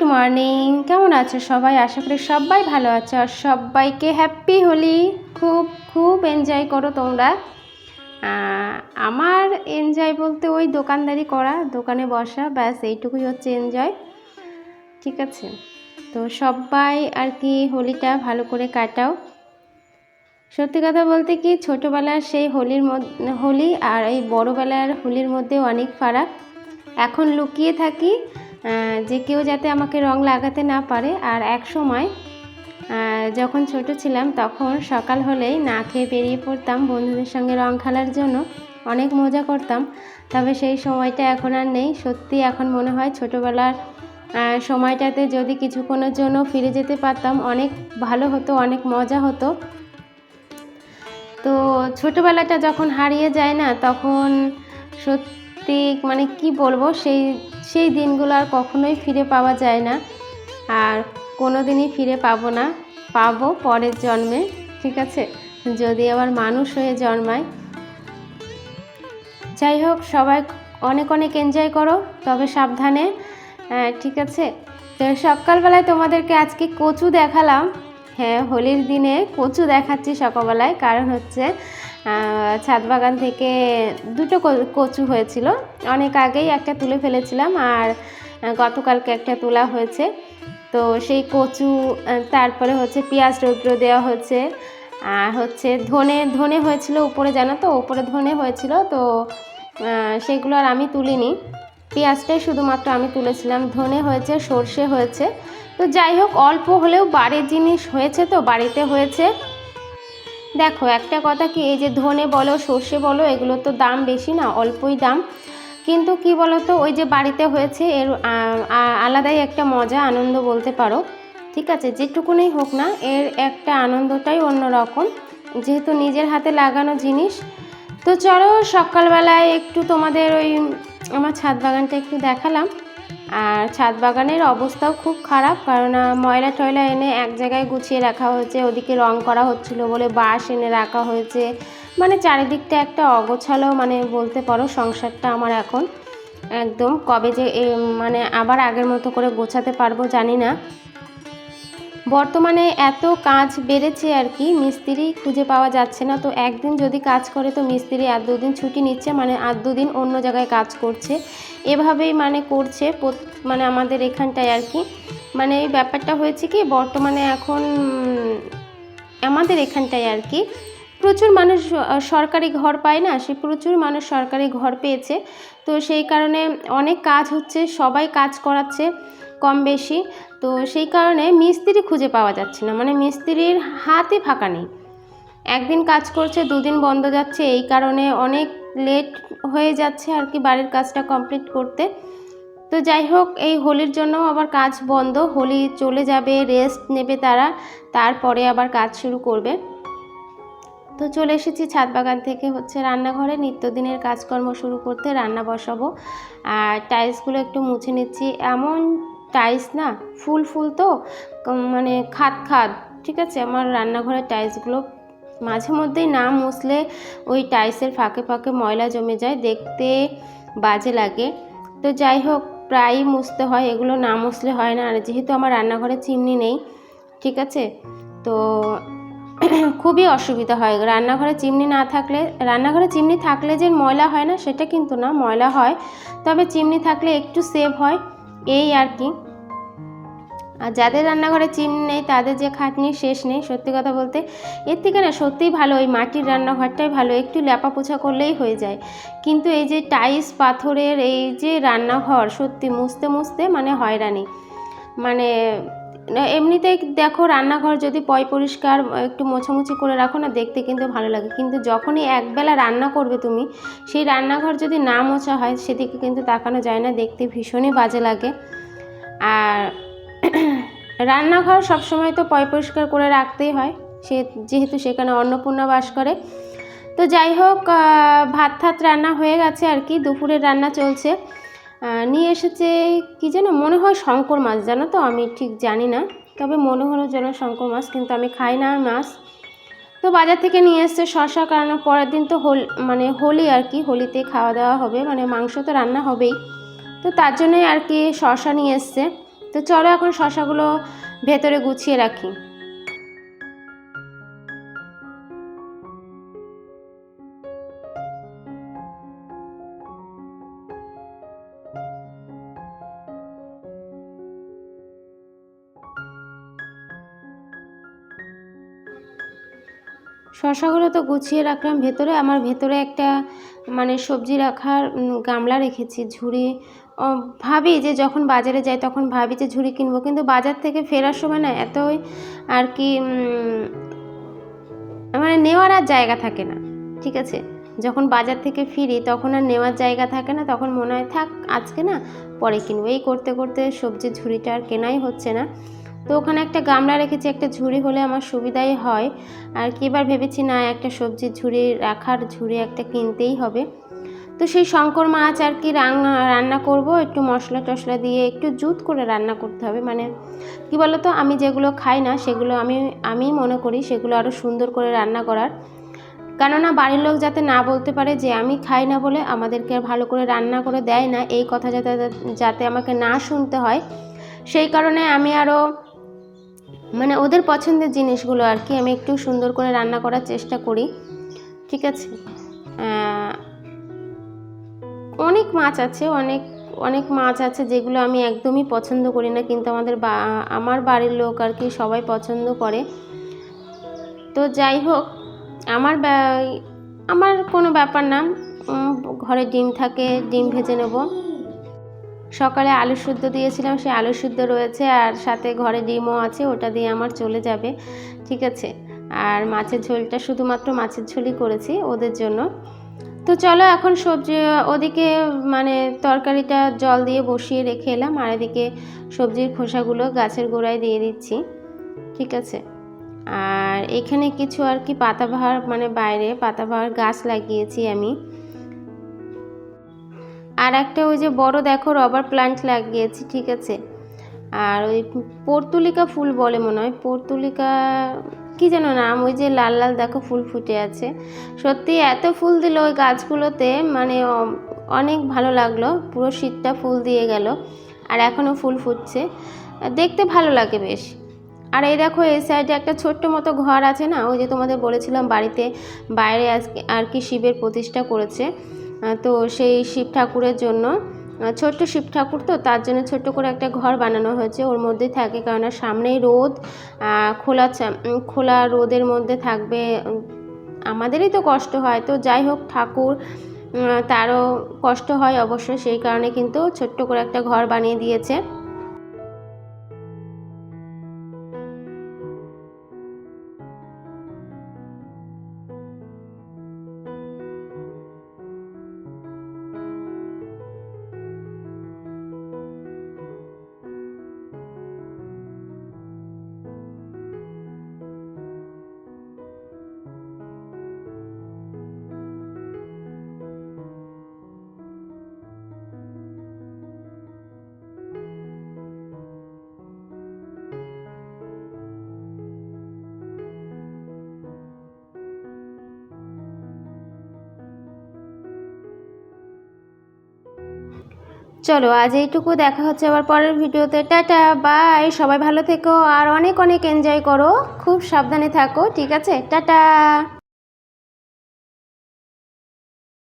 Good morning কেমন আছো সবাই? আশা করি সবাই ভালো আছো আর সবাইকে হ্যাপি হোলি খুব খুব এনজয় করো তোমরা। আমার এনজয় বলতে ওই দোকানদারি করা, দোকানে বসা, ব্যাস এইটুকুই হচ্ছে এনজয় ঠিক আছে? তো সবাই আর কি হোলিটা ভালো করে কাটাও। সত্যি কথা বলতে কি ছোটোবেলার সেই হোলির মধ্যে হোলি আর এই বড়োবেলার হোলির মধ্যে অনেক ফারাক। এখন লুকিয়ে থাকি যে কেউ যাতে আমাকে রং লাগাতে না পারে। আর এক সময় যখন ছোট ছিলাম, তখন সকাল হলেই না খেয়ে বেরিয়ে পড়তাম বন্ধুদের সঙ্গে রং খেলার জন্য। অনেক মজা করতাম। তবে সেই সময়টা এখন আর নেই। সত্যি এখন মনে হয় ছোটোবেলার সময়টাতে যদি কিছুক্ষণের জন্য ফিরে যেতে পারতাম, অনেক ভালো হতো, অনেক মজা হতো। তো ছোটোবেলাটা যখন হারিয়ে যায় না, তখন সত্যি মানে কি বলব, সেই সেই দিনগুলো আর কখনোই ফিরে পাওয়া যায় না। আর কোনো দিনই ফিরে পাবো না, পাবো পরের জন্মে, ঠিক আছে? যদি আবার মানুষ হয়ে জন্মায় যাই হোক, সবাই অনেক অনেক এনজয় করো, তবে সাবধানে ঠিক আছে? তো সকালবেলায় তোমাদেরকে আজকে কচু দেখালাম। হ্যাঁ হোলির দিনে কচু দেখাচ্ছি সকালবেলায়, কারণ হচ্ছে ছাদ বাগান থেকে দুটো কচু হয়েছিল। অনেক আগেই একটা তুলে ফেলেছিলাম আর গতকালকে একটা তোলা হয়েছে। তো সেই কচু তারপরে হচ্ছে পেঁয়াজ রৌদ্র দেওয়া হচ্ছে আর হচ্ছে ধনে ধনে হয়েছিল উপরে, জানো তো? উপরে ধনে হয়েছিল। তো সেগুলো আর আমি তুলিনি। পেঁয়াজটাই শুধুমাত্র আমি তুলেছিলাম। ধনে হয়েছে, সর্ষে হয়েছে। তো যাই হোক, অল্প হলেও বাড়ির জিনিস হয়েছে তো? বাড়িতে হয়েছে। দেখো, একটা কথা কি, এই যে ধনে বলো, সর্ষে বলো, এগুলো তো দাম বেশি না, অল্পই দাম। কিন্তু কি বলো তো ওই যে বাড়িতে হয়েছে, এর আলাদাই একটা মজা, আনন্দ বলতে পারো। ঠিক আছে, যেটুকুনি হোক না, এর একটা আনন্দটাই অন্যরকম। যেহেতু নিজের হাতে লাগানো জিনিস। তো চলো, সকালবেলায় একটু তোমাদের ওই, আমার ছাদ বাগানটা একটু দেখালাম। আর ছাদ বাগানের অবস্থাও খুব খারাপ, কারণ ময়লা টয়লা এনে এক জায়গায় গুছিয়ে রাখা হয়েছে, ওদিকে রং করা হচ্ছিল বলে বাঁশ এনে রাখা হয়েছে। মানে চারিদিকটা একটা অগোছালো মানে বলতে পারো সংসারটা আমার এখন। একদম কবে যে মানে আবার আগের মতো করে গোছাতে পারব জানি না। বর্তমানে এত কাজ বেড়েছে আর কি, মিস্ত্রি খুঁজে পাওয়া যাচ্ছে না। তো একদিন যদি কাজ করে, তো মিস্ত্রি আর দুদিন ছুটি নিচ্ছে মানে আর দুদিন অন্য জায়গায় কাজ করছে। এভাবেই মানে করছে মানে আমাদের এখানটায় আর কি। মানে এই ব্যাপারটা হয়েছে কি, বর্তমানে এখন আমাদের এখানটায় আর কি প্রচুর মানুষ সরকারি ঘর পায় না, সে প্রচুর মানুষ সরকারি ঘর পেয়েছে। তো সেই কারণে অনেক কাজ হচ্ছে, সবাই কাজ করাচ্ছে। কম বেশি। তো সেই কারণে মিস্ত্রি খুঁজে পাওয়া যাচ্ছে না। মানে মিস্ত্রির হাতে ফাঁকা নেই। একদিন কাজ করছে, দুদিন বন্ধ যাচ্ছে। এই কারণে অনেক লেট হয়ে যাচ্ছে আর কি বাড়ির কাজটা কমপ্লিট করতে। তো যাই হোক, এই হোলির জন্য আবার কাজ বন্ধ। হোলি চলে যাবে, রেস্ট নেবে তারা। তারপরে আবার কাজ শুরু করবে। তো চলে এসেছি ছাদ বাগান থেকে হচ্ছে রান্নাঘরে। নিত্যদিনের কাজকর্ম শুরু করতে রান্না বসাবো। আর টাইলসগুলো একটু মুছে নিচ্ছি। এমন টাইলস না, ফুল ফুল তো মানে খাদ খাদ, ঠিক আছে? আমার রান্নাঘরের টাইলসগুলো মাঝে মধ্যেই না মুছলে ওই টাইলসের ফাঁকে ফাঁকে ময়লা জমে যায়, দেখতে বাজে লাগে। তো যাই হোক, প্রায়ই মুছতে হয়, এগুলো না মুছলে হয় না। আর যেহেতু আমার রান্নাঘরে চিমনি নেই, ঠিক আছে? তো খুবই অসুবিধা হয়। রান্নাঘরে চিমনি না থাকলে, রান্নাঘরে চিমনি থাকলে যে ময়লা হয় না, সেটা কিন্তু না, ময়লা হয়। তবে চিমনি থাকলে একটু সেভ হয়। এই আর কি। আর যাদের রান্নাঘরে চিমনি নেই, তাদের যে খাটনি শেষ নেই, সত্যি কথা বলতে এর থেকে না সত্যিই ভালো ওই মাটির রান্নাঘরটাই ভালো, একটু ল্যাপা পোছা করলেই হয়ে যায়। কিন্তু এই যে টাইস পাথরের এই যে রান্নাঘর সত্যি মুছতে মুছতে মানে হয়রানি। মানে না, এমনিতেই দেখো রান্নাঘর যদি পয় পরিষ্কার একটু মোছামুছি করে রাখো না দেখতে কিন্তু ভালো লাগে। কিন্তু যখনই একবেলা রান্না করবে তুমি সেই রান্নাঘর যদি না মোছা হয় সেদিকে কিন্তু তাকানো যায় না দেখতে ভীষণই বাজে লাগে। আর রান্নাঘর সবসময় তো পয় পরিষ্কার করে রাখতেই হয় সে যেহেতু সেখানে অন্নপূর্ণা বাস করে। তো যাই হোক ভাত ঠাত রান্না হয়ে গেছে আর কি দুপুরের রান্না চলছে। নিয়ে এসেছে, কি যেন মনে হয় শঙ্কর মাছ, জানো তো? আমি ঠিক জানি না, তবে মনে হলো যেন শঙ্কর মাছ, কিন্তু আমি খাই না মাছ। তো বাজার থেকে নিয়ে এসছে শশা কারণ পরের দিন তো হোল মানে হোলি আর কি, হোলিতে খাওয়া দাওয়া হবে মানে মাংস তো রান্না হবেই। তো তার জন্যই আর কি শশা নিয়ে এসছে। তো চলো এখন শশাগুলো ভেতরে গুছিয়ে রাখি। শশাগুলো তো গুছিয়ে রাখলাম। ভেতরে আমার ভেতরে একটা মানে সবজি রাখার গামলা রেখেছি, ঝুড়ি। ভাবি যে যখন বাজারে যাই তখন ভাবি যে ঝুড়ি কিনবো, কিন্তু বাজার থেকে ফেরার সময় না এতই আর কি মানে নেওয়ার আর জায়গা থাকে না, ঠিক আছে? যখন বাজার থেকে ফিরি তখন আর নেওয়ার জায়গা থাকে না, তখন মনে হয়, থাক, আজকে না পরে কিনবো। এই করতে করতে সবজির ঝুড়িটা আর কেনাই হচ্ছে না। তো ওখানে একটা গামলা রেখেছি, একটা ঝুড়ি হলে আমার সুবিধাই হয়। আর কি এবার ভেবেছি, না, একটা সবজির ঝুড়ি রাখার ঝুড়ি একটা কিনতেই হবে। তো সেই শঙ্কর মাছ আর কি রান্না করব। একটু মশলা টশলা দিয়ে একটু জুত করে রান্না করতে হবে। মানে কি বলতো, আমি যেগুলো খাই না, সেগুলো আমি আমি মনে করি সেগুলো আরও সুন্দর করে রান্না করার। কেননা বাড়ির লোক যাতে না বলতে পারে যে আমি খাই না বলে আমাদেরকে ভালো করে রান্না করে দেয় না, এই কথা যাতে যাতে আমাকে না শুনতে হয়, সেই কারণে আমি আরও মানে ওদের পছন্দের জিনিসগুলো আর কি, আমি একটু সুন্দর করে রান্না করার চেষ্টা করি, ঠিক আছে? অনেক মাছ আছে, অনেক অনেক মাছ আছে যেগুলো আমি একদমই পছন্দ করি না, কিন্তু আমাদের বা, আমার বাড়ির লোক আর কি সবাই পছন্দ করে। তো যাই হোক, আমার আমার কোনো ব্যাপার না ঘরে ডিম থাকে, ডিম ভেজে নেব। সকালে আলু সুদ্ধ দিয়েছিলাম সেই আলু সুদ্ধ রয়েছে আর সাথে ঘরে ডিমও আছে, ওটা দিয়ে আমার চলে যাবে, ঠিক আছে? আর মাছের ঝোলটা শুধুমাত্র মাছের ঝোলই করেছি ওদের জন্য। তো চলো এখন সবজি, ওদিকে মানে তরকারিটা জল দিয়ে বসিয়ে রেখে এলাম, আর এদিকে সবজির খোসাগুলো গাছের গোড়ায় দিয়ে দিচ্ছি, ঠিক আছে? আর এখানে কিছু আর কি পাতাবাহার মানে বাইরে পাতাবাহার গাছ লাগিয়েছি আমি। আর একটা ওই যে বড় দেখো রবার প্লান্ট লাগিয়েছি, ঠিক আছে? আর ওই পর্তুলিকা ফুল বলে মনে হয়, পর্তুলিকা কি যেন নাম, ওই যে লাল লাল দেখো ফুল ফুটে আছে। সত্যি এত ফুল দিল ওই গাছগুলোতে মানে অনেক ভালো লাগল, পুরো শীতটা ফুল দিয়ে গেল, আর এখনও ফুল ফুটছে। দেখতে ভালো লাগে বেশ। আর এই দেখো, এই সাইডে একটা ছোট্ট মতো ঘর আছে না, ওই যে তোমাদের বলেছিলাম বাড়িতে বাইরে আজকে আর কি শিবের প্রতিষ্ঠা করেছে। তো সেই শিব ঠাকুরের জন্য ছোট্ট শিব ঠাকুর তো, তার জন্য ছোট্ট করে একটা ঘর বানানো হয়েছে। ওর মধ্যে থাকে কারণ সামনেই রোদ খোলা খোলা রোদের মধ্যে থাকবে আমাদেরই তো কষ্ট হয়। তো যাই হোক, ঠাকুর তারও কষ্ট হয় অবশ্যই সেই কারণে কিন্তু ছোট্ট করে একটা ঘর বানিয়ে দিয়েছে। চলো, আজ এইটুকু। দেখা হচ্ছে আবার পরের ভিডিওতে। Tata, bye. সবাই ভালো থেকো আর অনেক অনেক এনজয় করো। খুব সাবধানে থাকো, ঠিক আছে? টাটা।